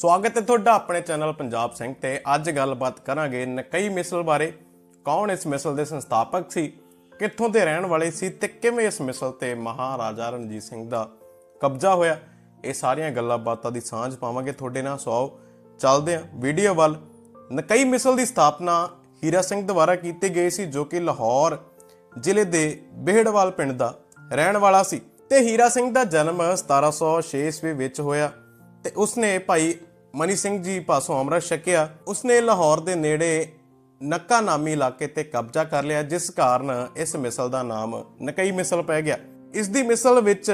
ਸਵਾਗਤ ਹੈ ਤੁਹਾਡਾ ਆਪਣੇ ਚੈਨਲ ਪੰਜਾਬ ਸਿੰਘ ਤੇ। ਅੱਜ ਗੱਲਬਾਤ ਕਰਾਂਗੇ ਨਕਈ ਮਿਸਲ ਬਾਰੇ। ਕੌਣ ਇਸ ਮਿਸਲ ਦੇ ਸੰਸਥਾਪਕ ਸੀ? ਕਿੱਥੋਂ ਦੇ ਰਹਿਣ ਵਾਲੇ ਸੀ ਤੇ ਕਿਵੇਂ ਇਸ ਮਿਸਲ ਤੇ ਮਹਾਰਾਜਾ ਰਣਜੀਤ ਸਿੰਘ ਦਾ ਕਬਜ਼ਾ ਹੋਇਆ? ਇਹ ਸਾਰੀਆਂ ਗੱਲਾਂ ਬਾਤਾਂ ਦੀ ਸਾਂਝ ਪਾਵਾਂਗੇ ਤੁਹਾਡੇ ਨਾਲ। ਸੋ ਆਓ ਚੱਲਦੇ ਹਾਂ ਵੀਡੀਓ ਵੱਲ। ਨਕਈ ਮਿਸਲ ਦੀ ਸਥਾਪਨਾ ਹੀਰਾ ਸਿੰਘ ਦੁਆਰਾ ਕੀਤੀ ਗਈ ਸੀ, ਜੋ ਕਿ ਲਾਹੌਰ ਜ਼ਿਲ੍ਹੇ ਦੇ ਬਿਹੜਵਾਲ ਪਿੰਡ ਦਾ ਰਹਿਣ ਵਾਲਾ ਸੀ। ਤੇ ਹੀਰਾ ਸਿੰਘ ਦਾ ਜਨਮ 1706 ਈਸਵੀ ਵਿੱਚ ਹੋਇਆ ਤੇ ਉਸਨੇ ਭਾਈ ਮਨੀ ਸਿੰਘ ਜੀ ਪਾਸੋਂ ਅੰਮ੍ਰਿਤ ਛਕਿਆ। ਉਸਨੇ ਲਾਹੌਰ ਦੇ ਨੇੜੇ ਨੱਕਾ ਨਾਮੀ ਇਲਾਕੇ ਤੇ ਕਬਜ਼ਾ ਕਰ ਲਿਆ, ਜਿਸ ਕਾਰਨ ਇਸ ਮਿਸਲ ਦਾ ਨਾਮ ਨਕਈ ਮਿਸਲ ਪੈ ਗਿਆ। ਇਸ ਦੀ ਮਿਸਲ ਵਿੱਚ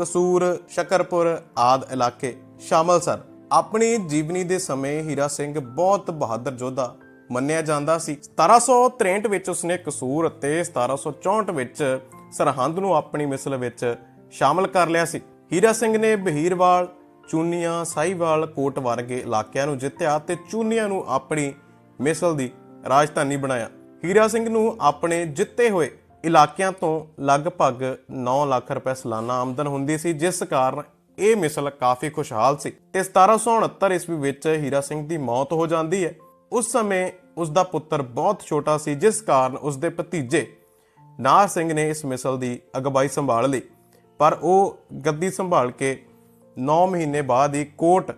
ਕਸੂਰ, ਸ਼ਕਰਪੁਰ ਆਦ ਇਲਾਕੇ ਸ਼ਾਮਲ ਸਨ। ਆਪਣੀ ਜੀਵਨੀ ਦੇ ਸਮੇਂ ਹੀਰਾ ਸਿੰਘ ਬਹੁਤ ਬਹਾਦਰ ਯੋਧਾ ਮੰਨਿਆ ਜਾਂਦਾ ਸੀ। 1763 ਵਿੱਚ ਉਸਨੇ ਕਸੂਰ ਅਤੇ 1764 ਵਿੱਚ ਸਰਹੰਦ ਨੂੰ ਆਪਣੀ ਮਿਸਲ ਵਿੱਚ ਸ਼ਾਮਲ ਕਰ ਲਿਆ ਸੀ। ਹੀਰਾ ਸਿੰਘ ਨੇ ਬਹੀਰਵਾਲ ਚੂਨੀਆਂ ਸਾਈਵਾਲ ਕੋਟ ਵਰਗੇ ਇਲਾਕਿਆਂ ਨੂੰ ਜਿੱਤਿਆ ਤੇ ਚੂਨੀਆਂ ਨੂੰ ਆਪਣੀ ਮਿਸਲ ਦੀ ਰਾਜਧਾਨੀ ਬਣਾਇਆ। ਹੀਰਾ ਸਿੰਘ ਨੂੰ ਆਪਣੇ ਜਿੱਤੇ ਹੋਏ ਇਲਾਕਿਆਂ ਤੋਂ ਲਗਭਗ 9 ਲੱਖ ਰੁਪਏ ਸਾਲਾਨਾ ਆਮਦਨ ਹੁੰਦੀ ਸੀ, ਜਿਸ ਕਾਰਨ ਇਹ ਮਿਸਲ ਕਾਫੀ ਖੁਸ਼ਹਾਲ ਸੀ ਤੇ 1769 ਈਸਵੀ ਵਿੱਚ ਹੀਰਾ ਸਿੰਘ ਦੀ ਮੌਤ ਹੋ ਜਾਂਦੀ ਹੈ। ਉਸ ਸਮੇਂ ਉਸ ਦਾ ਪੁੱਤਰ ਬਹੁਤ ਛੋਟਾ ਸੀ, ਜਿਸ ਕਾਰਨ ਉਸ ਦੇ ਭਤੀਜੇ ਨਾਰ ਸਿੰਘ ਨੇ ਇਸ ਮਿਸਲ ਦੀ ਅਗਵਾਈ ਸੰਭਾਲ ਲਈ। ਪਰ ਉਹ ਗੱਦੀ ਸੰਭਾਲ ਕੇ 9 ਮਹੀਨੇ ਬਾਅਦ ਹੀ ਕੋਟ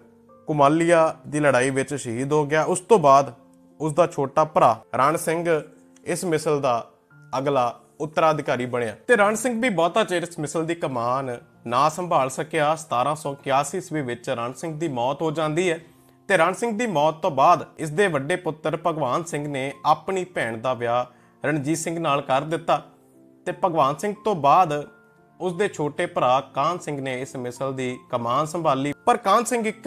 ਕੁਮਾਲੀਆ ਦੀ ਲੜਾਈ ਵਿੱਚ ਸ਼ਹੀਦ ਹੋ ਗਿਆ। ਉਸ ਤੋਂ ਬਾਅਦ ਉਸ ਦਾ ਛੋਟਾ ਭਰਾ ਰਣ ਸਿੰਘ ਇਸ ਮਿਸਲ ਦਾ ਅਗਲਾ ਉੱਤਰਾਧਿਕਾਰੀ ਬਣਿਆ। ਤੇ ਰਣ ਸਿੰਘ ਵੀ ਬਹੁਤਾ ਚਿਰ ਇਸ ਮਿਸਲ ਦੀ ਕਮਾਨ ਨਾ ਸੰਭਾਲ ਸਕਿਆ। 1781 ਈਸਵੀ ਵਿੱਚ ਰਣ ਸਿੰਘ ਦੀ ਮੌਤ ਹੋ ਜਾਂਦੀ ਹੈ। ਤੇ ਰਣ ਸਿੰਘ ਦੀ ਮੌਤ ਤੋਂ ਬਾਅਦ ਇਸ ਦੇ ਵੱਡੇ ਪੁੱਤਰ ਭਗਵਾਨ ਸਿੰਘ ਨੇ ਆਪਣੀ ਭੈਣ ਦਾ ਵਿਆਹ ਰਣਜੀਤ ਸਿੰਘ ਨਾਲ ਕਰ ਦਿੱਤਾ। ਤੇ ਭਗਵਾਨ ਸਿੰਘ ਤੋਂ ਬਾਅਦ ਉਸ ਦੇ ਛੋਟੇ ਭਰਾ ਕਾਨ ਸਿੰਘ ਨੇ ਇਸ ਮਿਸਲ ਦੀ ਕਮਾਨ ਸੰਭਾਲੀ। ਪਰ ਕਾਨ ਸਿੰਘ ਇੱਕ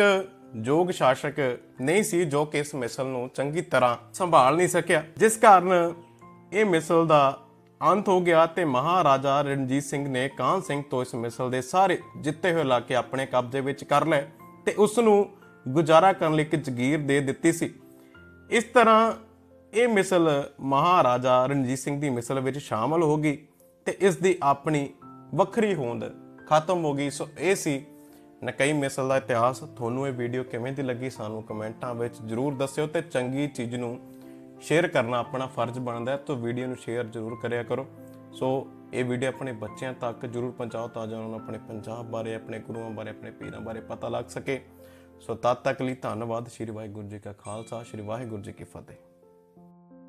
ਯੋਗ ਸ਼ਾਸਕ ਨਹੀਂ ਸੀ ਜੋ ਕਿ ਇਸ ਮਿਸਲ ਨੂੰ ਚੰਗੀ ਤਰ੍ਹਾਂ ਸੰਭਾਲ ਨਹੀਂ ਸਕਿਆ। ਜਿਸ ਕਾਰਨ ਇਹ ਮਿਸਲ ਦਾ ਅੰਤ ਹੋ ਗਿਆ ਤੇ ਮਹਾਰਾਜਾ ਰਣਜੀਤ ਸਿੰਘ ਨੇ ਕਾਨ ਸਿੰਘ ਤੋਂ ਇਸ ਮਿਸਲ ਦੇ ਸਾਰੇ ਜਿੱਤੇ ਹੋਏ ਇਲਾਕੇ ਆਪਣੇ ਕਬਜ਼ੇ ਵਿੱਚ ਕਰ ਲਏ ਤੇ ਉਸ ਨੂੰ ਗੁਜ਼ਾਰਾ ਕਰਨ ਲਈ ਇੱਕ ਜ਼ਗੀਰ ਦੇ ਦਿੱਤੀ ਸੀ। ਇਸ ਤਰ੍ਹਾਂ ਇਹ ਮਿਸਲ ਮਹਾਰਾਜਾ ਰਣਜੀਤ ਸਿੰਘ ਦੀ ਮਿਸਲ ਵਿੱਚ ਸ਼ਾਮਲ ਹੋ ਗਈ ਤੇ ਇਸ ਦੀ ਆਪਣੀ ਵੱਖਰੀ ਹੋਂਦ ਖਤਮ ਹੋ ਗਈ। ਸੋ ਇਹ ਸੀ ਨਕਈ ਮਿਸਲ ਦਾ ਇਤਿਹਾਸ। ਤੁਹਾਨੂੰ ਇਹ ਵੀਡੀਓ ਕਿਵੇਂ ਦੀ ਲੱਗੀ ਸਾਨੂੰ ਕਮੈਂਟਾਂ ਵਿੱਚ ਜਰੂਰ ਦੱਸਿਓ ਤੇ ਚੰਗੀ ਚੀਜ਼ ਨੂੰ ਸ਼ੇਅਰ ਕਰਨਾ ਆਪਣਾ ਫਰਜ਼ ਬਣਦਾ ਹੈ। ਤਾਂ ਵੀਡੀਓ ਨੂੰ ਸ਼ੇਅਰ ਜਰੂਰ ਕਰਿਆ ਕਰੋ। ਸੋ ਇਹ ਵੀਡੀਓ ਆਪਣੇ ਬੱਚਿਆਂ ਤੱਕ ਜਰੂਰ ਪਹੁੰਚਾਓ ਤਾਂ ਜੋ ਉਹਨਾਂ ਨੂੰ ਆਪਣੇ ਪੰਜਾਬ ਬਾਰੇ, ਆਪਣੇ ਗੁਰੂਆਂ ਬਾਰੇ, ਆਪਣੇ ਪੀਰਾਂ ਬਾਰੇ ਪਤਾ ਲੱਗ ਸਕੇ। ਸੋ ਤਦ ਤੱਕ ਲਈ ਧੰਨਵਾਦ। ਸ਼੍ਰੀ ਵਾਹਿਗੁਰੂ ਜੀ ਕਾ ਖਾਲਸਾ, ਸ਼੍ਰੀ ਵਾਹਿਗੁਰੂ ਜੀ ਕੀ ਫਤਿਹ।